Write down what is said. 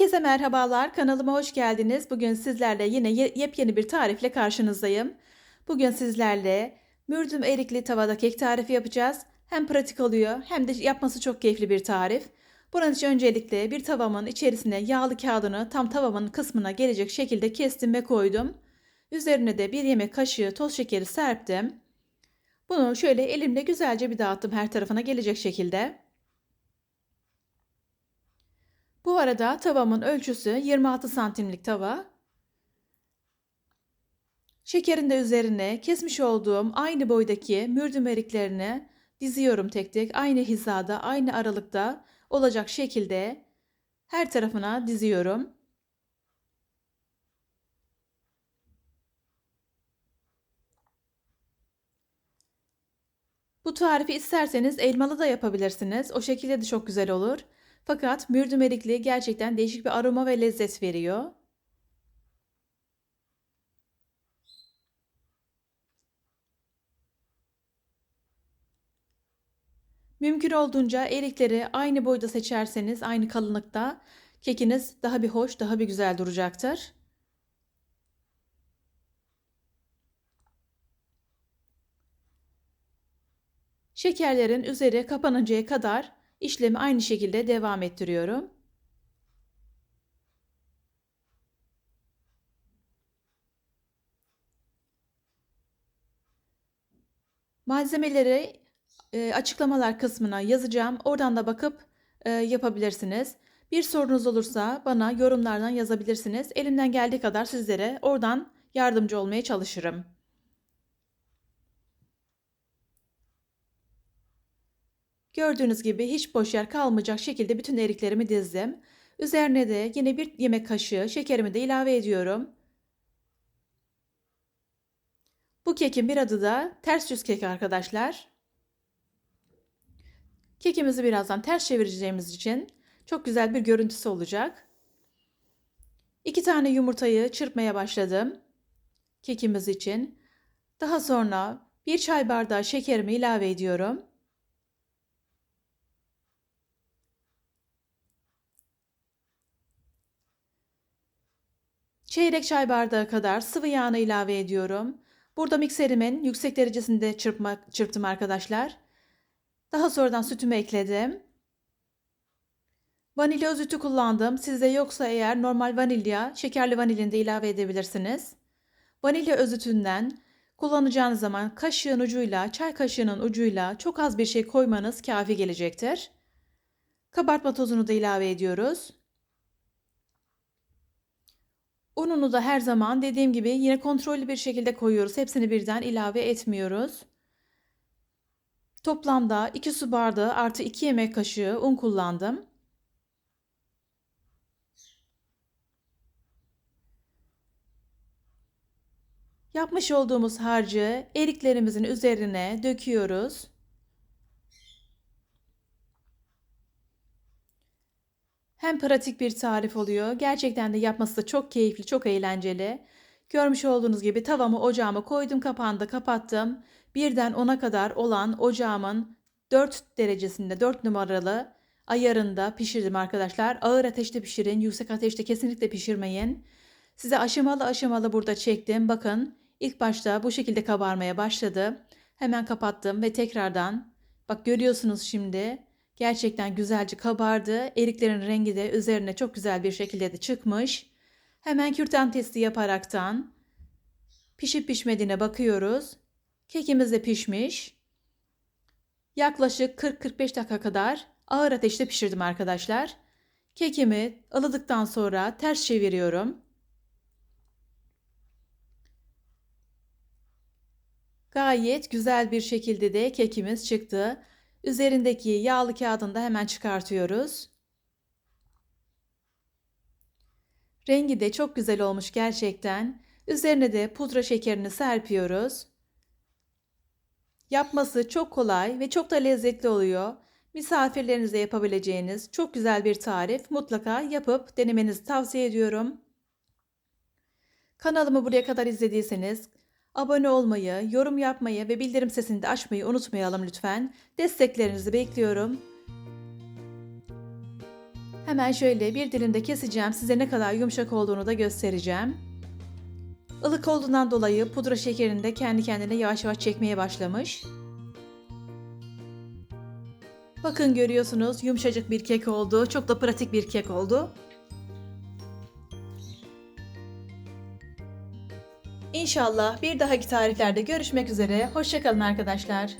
Herkese merhabalar. Kanalıma hoş geldiniz. Bugün sizlerle yine ye- yepyeni bir tarifle karşınızdayım. Bugün sizlerle mürdüm erikli tavada kek tarifi yapacağız. Hem pratik oluyor hem de yapması çok keyifli bir tarif. Bunun için öncelikle bir tavamın içerisine yağlı kağıdını tam tavamın kısmına gelecek şekilde kestim ve koydum. Üzerine de bir yemek kaşığı toz şekeri serptim. Bunu şöyle elimle güzelce bir dağıttım her tarafına gelecek şekilde. Bu arada tavamın ölçüsü 26 santimlik tava. Şekerin de üzerine kesmiş olduğum aynı boydaki mürdüm eriklerini diziyorum tek tek. Aynı hizada, aynı aralıkta olacak şekilde her tarafına diziyorum. Bu tarifi isterseniz elmalı da yapabilirsiniz. O şekilde de çok güzel olur. Fakat mürdüm erikli gerçekten değişik bir aroma ve lezzet veriyor. Mümkün olduğunca erikleri aynı boyda seçerseniz, aynı kalınlıkta kekiniz daha bir hoş, daha bir güzel duracaktır. Şekerlerin üzeri kapanıncaya kadar işlemi aynı şekilde devam ettiriyorum. Malzemeleri e, açıklamalar kısmına yazacağım. Oradan da bakıp e, yapabilirsiniz. Bir sorunuz olursa bana yorumlardan yazabilirsiniz. Elimden geldiği kadar sizlere oradan yardımcı olmaya çalışırım. Gördüğünüz gibi hiç boş yer kalmayacak şekilde bütün eriklerimi dizdim. Üzerine de yine bir yemek kaşığı şekerimi de ilave ediyorum. Bu kekin bir adı da ters yüz kek arkadaşlar. Kekimizi birazdan ters çevireceğimiz için çok güzel bir görüntüsü olacak. İki tane yumurtayı çırpmaya başladım. Kekimiz için. Daha sonra bir çay bardağı şekerimi ilave ediyorum. Çeyrek çay bardağı kadar sıvı yağını ilave ediyorum. Burada mikserimin yüksek derecesinde çırpmak, çırptım arkadaşlar. Daha sonradan sütümü ekledim. Vanilya özütü kullandım. Sizde yoksa eğer normal vanilya, şekerli vanilini de ilave edebilirsiniz. Vanilya özütünden kullanacağınız zaman kaşığın ucuyla, çay kaşığının ucuyla çok az bir şey koymanız kafi gelecektir. Kabartma tozunu da ilave ediyoruz. Ununu da her zaman dediğim gibi yine kontrollü bir şekilde koyuyoruz. Hepsini birden ilave etmiyoruz. Toplamda 2 su bardağı artı 2 yemek kaşığı un kullandım. Yapmış olduğumuz harcı eriklerimizin üzerine döküyoruz. Hem pratik bir tarif oluyor. Gerçekten de yapması da çok keyifli, çok eğlenceli. Görmüş olduğunuz gibi tavamı ocağıma koydum, kapağını da kapattım. Birden 10'a kadar olan ocağımın 4 derecesinde, 4 numaralı ayarında pişirdim arkadaşlar. Ağır ateşte pişirin, yüksek ateşte kesinlikle pişirmeyin. Size aşamalı aşamalı burada çektim. Bakın ilk başta bu şekilde kabarmaya başladı. Hemen kapattım ve tekrardan bak görüyorsunuz şimdi Gerçekten güzelce kabardı. Eriklerin rengi de üzerine çok güzel bir şekilde de çıkmış. Hemen kürdan testi yaparaktan pişip pişmediğine bakıyoruz. Kekimiz de pişmiş. Yaklaşık 40-45 dakika kadar ağır ateşte pişirdim arkadaşlar. Kekimi ılıdıktan sonra ters çeviriyorum. Gayet güzel bir şekilde de kekimiz çıktı. Üzerindeki yağlı kağıdını da hemen çıkartıyoruz. Rengi de çok güzel olmuş gerçekten. Üzerine de pudra şekerini serpiyoruz. Yapması çok kolay ve çok da lezzetli oluyor. Misafirlerinize yapabileceğiniz çok güzel bir tarif. Mutlaka yapıp denemenizi tavsiye ediyorum. Kanalımı buraya kadar izlediyseniz Abone olmayı, yorum yapmayı ve bildirim sesini de açmayı unutmayalım lütfen. Desteklerinizi bekliyorum. Hemen şöyle bir dilimde keseceğim. Size ne kadar yumuşak olduğunu da göstereceğim. Ilık olduğundan dolayı pudra şekerini de kendi kendine yavaş yavaş çekmeye başlamış. Bakın görüyorsunuz yumuşacık bir kek oldu. Çok da pratik bir kek oldu. İnşallah bir dahaki tariflerde görüşmek üzere. Hoşçakalın arkadaşlar.